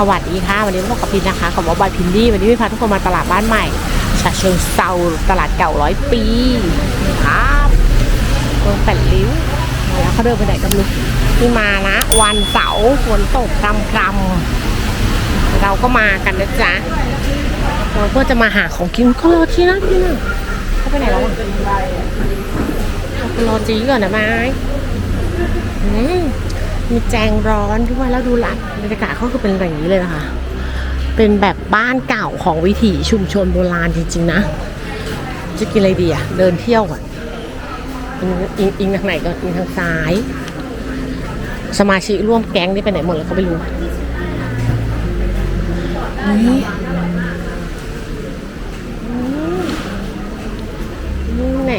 สวัสดีค่ะ วันนี้พบกับพินนะคะกับว่าบายพินดี้วันนี้พี่พาทุกคนมาตลาดบ้านใหม่ฉะเชิงเซาตลาดเก่าร้อยปีครับเมืองแปดริ้วแล้วเขาเดินไปไหนกันลูกที่มานะ วันเสาร์ฝนตกกำกำเราก็มากันนะจ๊ะเราเพื่อจะมาหาของกินก็รอที่นั่นพี่น่ะเขาไปไหนแล้วรอจีก่อนนะไม้อื มีแจงร้อนด้วยแล้วดูหลังบรรยากาศเขาคือเป็นอย่างนี้เลยนะคะ เป็นแบบบ้านเก่าของวิถีชุมชนโบราณจริง ๆ นะ จะกินอะไรดีอะเดินเที่ยวก่อนอิงอิงอิงทางไหนก่อนอิงทางซ้าย สมาชิกร่วมแก๊งนี่ไปไหนหมดแล้วก็ไม่รู้นี่อืมนี่ไง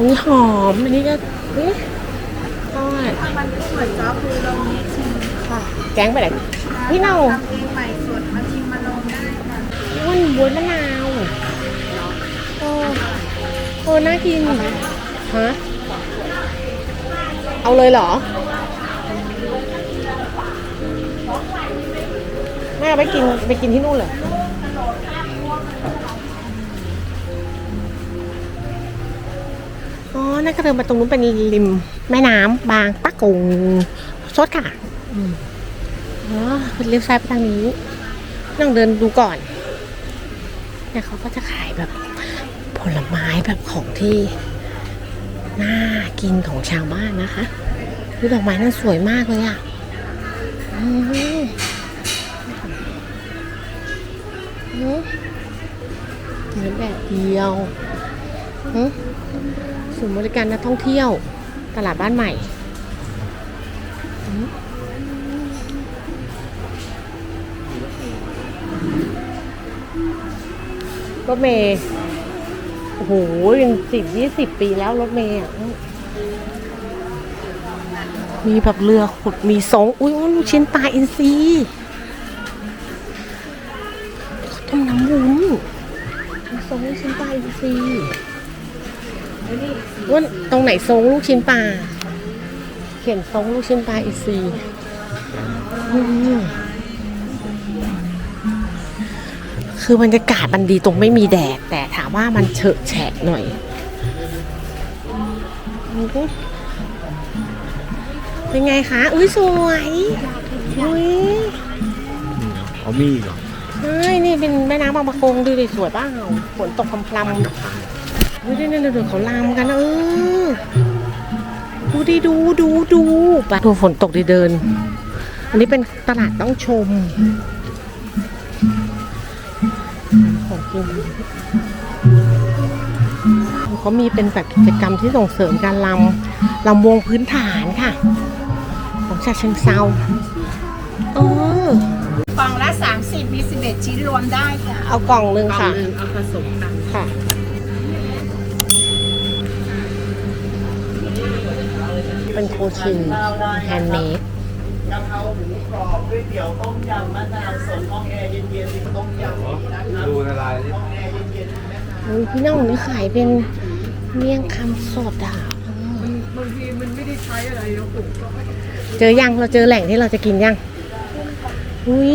นี่หอม อันนี้ก็นี่ทอดมันก็เหมือนซอสปูลงนี้ชิมค่ะ แกงไปไหนพี่เน่าทำเองใหม่สดมาชิมมาลงได้ค่ะอ้วนบวยมะนาวโอ้โอ้น่ากินฮะเอาเลยเหรอแม่เอาไปกินไปกินที่นู่นเลย อ๋อนั่นก็เดินมาตรงนู้นเป็นริมแม่น้ำบางปะกงสดค่ะอ๋อเป็นเลี้ยวซ้ายไปทางนี้ต้องเดินดูก่อนเนี่ยเขาก็จะขายแบบผลไม้แบบของที่น่ากินของชาวบ้านนะคะดูดอกไม้นั่นสวยมากเลยอะอืมอืมเนื้อแบบเดียวอืม ศูนย์บริการนักท่องเที่ยว ตลาดบ้านใหม่ รถเมย์โอ้โหยังสิบยี่สิบปีแล้วรถเมย์มีแบบเรือขุดมีสงอุ้ยลูกชิ้นปลาอินทรีเขาต้มน้ำวุ้นมีสงลูกชิ้นปลาอินทรี ว่าตรงไหนทรงลูกชิ้นปลา เขียนทรงลูกชิ้นปลาอีซีอืมคือบรรยากาศมันดีตรงไม่มีแดด แต่ถามว่ามันเฉอะแฉะหน่อยมันก็เป็นไงคะ อุ้ยสวย อุ้ยเอามีอีกเหรอใช่นี่เป็นแม่น้ำบางประกงดูดิสวยเปล่าฝนตกพรำๆ เฮ้ยนี่นี่ดูเขาลามกันเออ ดูดิดูดูดูไปดูฝนตกดีเดิน อันนี้เป็นตลาดต้องชม ของกินเขามีเป็นแบบกิจกรรมที่ส่งเสริมการลำลำวงพื้นฐานค่ะ ของชาเชิงเซาเออกล่องละ 30 มี 11 ชิ้นรวมได้ค่ะ เอากล่องหนึ่งค่ะ เอาผสมกันค่ะ เป็นโคชินแฮนด์เมดกะเพราหมูกรอบก๋วยเตี๋ยวต้มยำมะนาวสดห้องแอร์เย็นๆต้มยำนะครับดูในไลน์ดิห้องแอร์เย็นๆนะครับอุ๊ยพี่น้องนี่ขายเป็นเมี่ยงคำสดอะบางทีมันไม่ได้ใช้อะไรแล้วปลูกก็เจอยังเราเจอแหล่งที่เราจะกินยังอุ้ย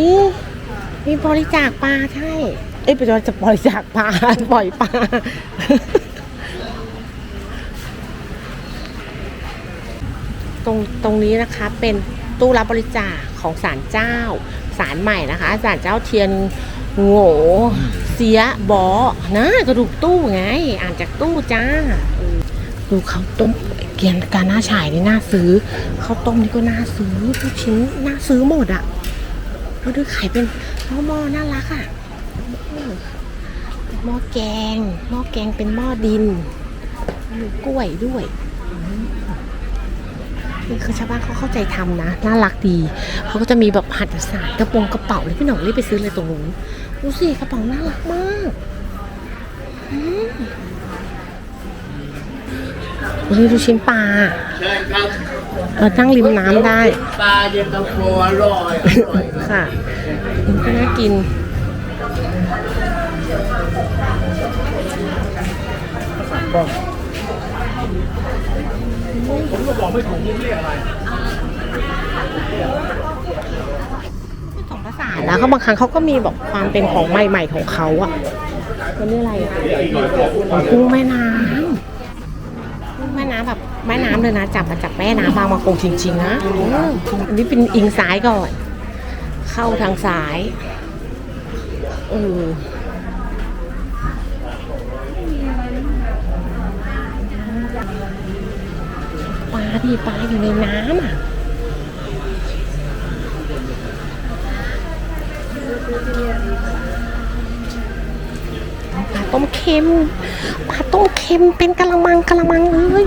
มีบริจาคปลาใช่ เอ้ยเป็นจะบริจาคปลาปล่อยปลา รงตรงนี้นะคะเป็นตู้รับบริจาคของศาลเจ้าศาลใหม่นะคะศาลเจ้าเทียนโง่เสียบอนะกระดูกตู้ไง อ่านจากตู้จ้าดูเขาต้มเกียนการหน้าฉายนี่น่าซื้อข้าวต้มนี่ก็น่าซื้อทุกชิ้นน่าซื้อหมดอะ่ะเขาดูขายเป็นหม้อหม้อน่ารักอะ่ะหม้อแกงหม้อแกงเป็นหม้อดินมีกล้วยด้วย คือชาวบ้านเขาเข้าใจทำนะ น่ารักดี เขาก็จะมีแบบหัตถสารกระโปรงกระเป๋าเลยพี่หน่องรีบไปซื้อเลยตรงนู้นดูสิกระเป๋าน่ารักมากอืมวันนี้ดูชิ้นปลาเชิญครับเออนั่งริมน้ำได้ ปลาเย็นตาโฟอร่อยอร่อยครับค่ะมันก็น่ากิน ผมก็บอกไม่ถูกว่าเรียกอะไรสองภาษาแล้วเขาบางครั้งเขาก็มีแบบความเป็นของใหม่ๆของเขาอะมันนี่อะไรอะกุ้งแม่น้ำกุ้งแม่น้ำแบบแม่น้ำเลยนะจับมาจากแม่น้ำบางมาคงจริงๆนะอืมอันนี้เป็นอิงซ้ายก่อน เข้าทางซ้ายเออปลา ดิปลาอยู่ในน้ำอะปลาต้มเค็มปลาต้มเค็มเป็นกะละมังกะละมังเลย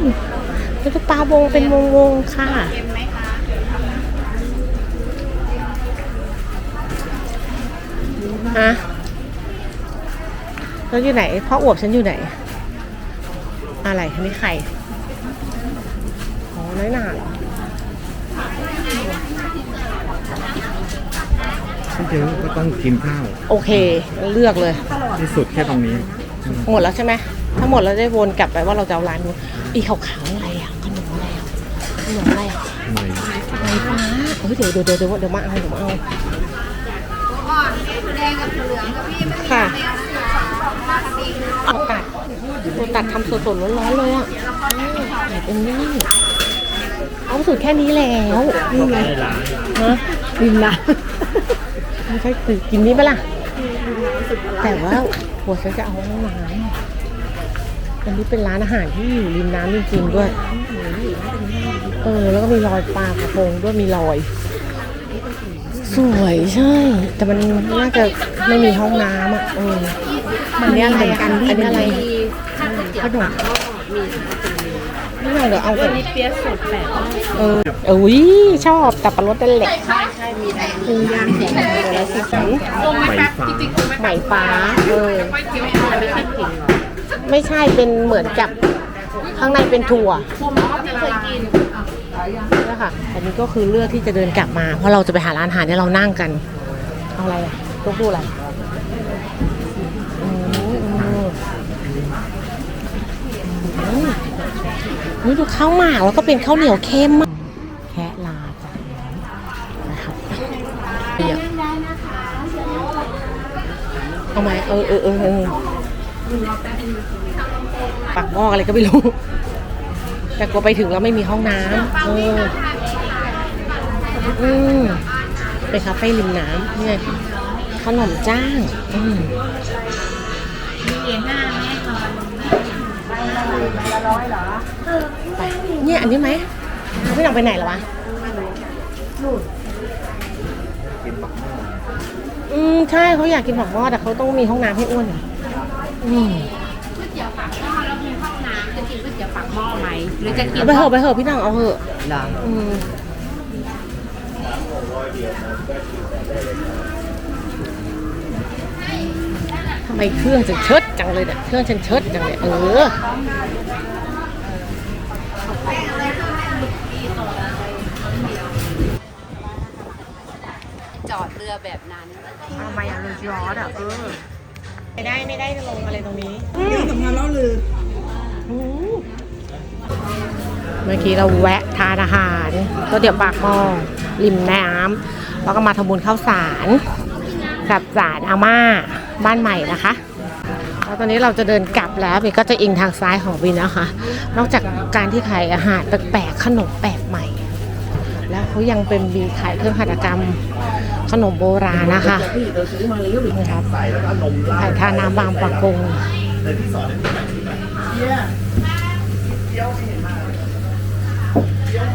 แล้วก็ปลาวงเป็นวงวงค่ะเค็มไหมคะฮะแล้วอยู่ไหนพ่ออวบฉันอยู่ไหน อะไรอันนี้ไข่ น้อยหนาเหรอที่จริงก็ต้องกินข้าว โอเคงั้นเลือกเลย ที่สุดแค่ตรงนี้ หมดแล้วใช่ไหมถ้าหมดแล้วได้วนกลับไปว่าเราจะเอาร้านนู้นอีขาวๆอะไรอะขนมอะไรอะขนมอะไรอะหน่อยไฟฟ้าเฮ้ยเดี๋ยวเดี๋ยวเดี๋ยวเดี๋ยวเดี๋ยวมาเอาเดี๋ยวมาเอาอ่อนแดงกับเหลืองกับพี่ไม่มีค่ะแนวนะคะปลากระดิ่งเอาตัดตัวตัดทำสดๆร้อนๆเลยอะอืมใส่เป็นนี่ เอาสูตรแค่นี้แล้วนี่ไงฮะริมน้ำไม่ใช่คือกินนี้ปะล่ะ แต่ว่าหัวฉันจะเอาน้ำอันนี้เป็นร้านอาหารที่อยู่ริมน้ำจริงๆด้วย เออ แล้วก็มีรอยปลากระพงด้วยมีรอย สวยใช่ แต่มันน่าจะไม่มีห้องน้ำอะเออมันนี่อะไรกันอันนี้อะไรขนม นี่เราเดี๋ยวเอาไปเปี๊ยะสดแปลกเออเอ้ยชอบแต่ปลารสเป็นเหล็กใช่ใช่มีแต่กุ้งย่างสีแล้วสีสันไฟฟ้าไหมฟ้าเออไม่ใช่เป็นเหมือนกับข้างในเป็นถั่วนี่ค่ะอันนี้ก็คือเลือกที่จะเดินกลับมา เพราะเราจะไปหาร้านอาหารที่เรานั่งกัน เอาอะไรอะลูกดูอะไรอืมอืมอืม นี่ดูข้าวหมากแล้วก็เป็นข้าวเหนียวเค็มอะแค่ลาจ้ะนะครับเปียกเอาไหมเออเออเออเออปักหม้ออะไรก็ไม่รู้ แต่กลัวไปถึงแล้วไม่มีห้องน้ำเอออืมไปคาเฟ่ริมน้ำนี่ไงขนมจ้าง อืมมีเหรียญหน้าแม่ก่อน ไปเนี่ยอันนี้ไหมพี่หนังไปไหนแล้ววะอืมใช่เขาอยากกินผักหม้อแต่เขาต้องมีห้องน้ำให้อ้วนอืมก๋วยเตี๋ยวปากหม้อแล้วมีห้องน้ำจะกินก๋วยเตี๋ยวปากหม้อไหมหรือจะกินเอาไปเหอะไปเหอะพี่หนังเอาเหอะเหรออืมทำไมเครื่องฉันเชิดจังเลยเนี่ยเครื่องฉันเชิดจังเลยเออ จอดเรือแบบนั้น ทำไมอะเรือร้อนอะเออไม่ได้ไม่ได้ลงอะไรตรงนี้เรือสำคัญแล้วลืออืมเมื่อกี้เราแวะทานอาหารก็เดี๋ยวปากหม้อริมน้ำแล้วก็มาทำบุญข้าวสารกับศาลอาม่าบ้านใหม่นะคะ แล้วตอนนี้เราจะเดินกลับแล้วบินก็จะอิงทางซ้ายของบินนะคะ นอกจากการที่ขายอาหารแปลกๆขนมแปลกใหม่ แล้วเขายังเป็นมีขายเครื่องหัตถกรรม ขนมโบราณนะคะพี่ครับใส่แล้วก็นมราขายดทาน้ำบางปะกงเ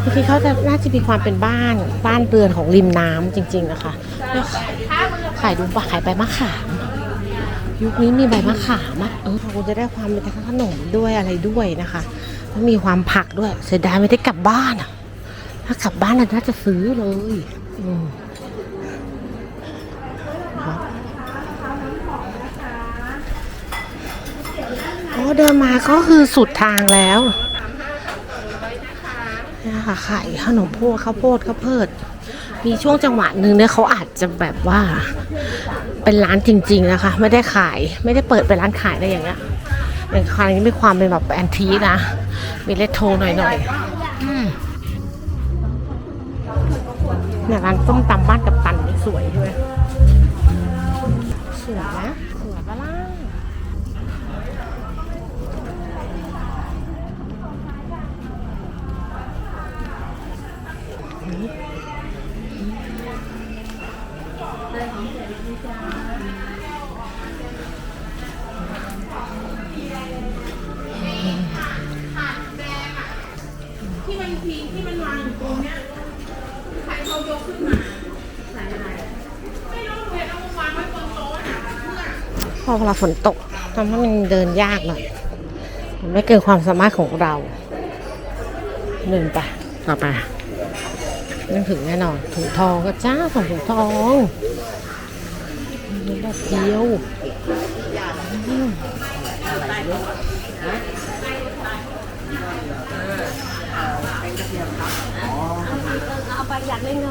มื่อกี้เขาจะน่าจะมีความเป็นบ้านบ้านเรือนของริมน้ำจริง ๆ นะคะแล้วขายดูปะขายใบมะขามยุคนี้มีใบมะขามอะเออคุณจะได้ความเป็นขนมด้วยอะไรด้วยนะคะแล้วมีความผักด้วย เสียดายไม่ได้กลับบ้านอะ ถ้ากลับบ้านน่าจะซื้อเลย อืมครับโอ้ เดินมาก็คือสุดทางแล้วนี่ค่ะขายขนมโพดข้าวโพดข้าวเพิด มีช่วงจังหวะหนึ่งเนี่ยเขาอาจจะแบบว่าเป็นร้านจริง ๆนะคะ ไม่ได้ขายไม่ได้เปิดเป็นร้านขายอะไรอย่างเงี้ยอย่างคราวนี้มีความเป็นแบบแอนทีนะ มีเลทโทหน่อยๆเนี่ยร้านส้มตำบ้านกับตันนี่สวยด้วยสวยนะ อเวลาฝนตกทำให้มันเดินยากหน่อยมันไม่เกินความสามารถของเรา เดินไปต่อไปนั่งถึงแน่นอนถุงทองก็จ้าสองถุงทองนี่แบบเดียวอืมเอาไปอยากเล่นเงิ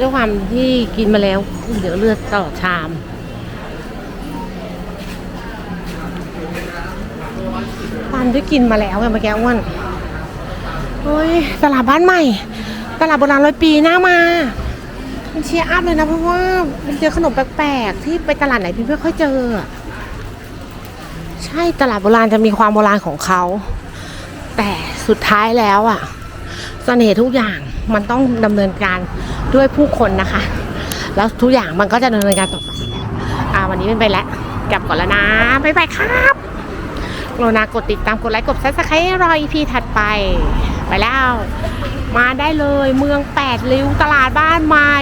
ด้วยความที่กินมาแล้วเหลือเลือดตลอดชามความที่กินมาแล้วไงเมื่อกี้อ้วนเฮ้ยตลาดบ้านใหม่ ตลาดโบราณร้อยปีหน่ามามันเชียร์อัพเลยนะเพราะว่ามันเจอขนมแปลกๆ ที่ไปตลาดไหนพี่ไม่ค่อยเจอ ใช่ตลาดโบราณจะมีความโบราณของเขา แต่สุดท้ายแล้วอะเสน่ห์ทุกอย่าง มันต้องดำเนินการด้วยผู้คนนะคะ แล้วทุกอย่างมันก็จะดำเนินการต่อไปอ่าวันนี้เป็นไปแล้วกลับก่อนแล้วนะบ๊ายบายครับกรุณากดติดตามกดไลค์กดซับสไครต์รออีพีถัดไปไปแล้ว มาได้เลยเมืองแปดริ้วตลาดบ้านใหม่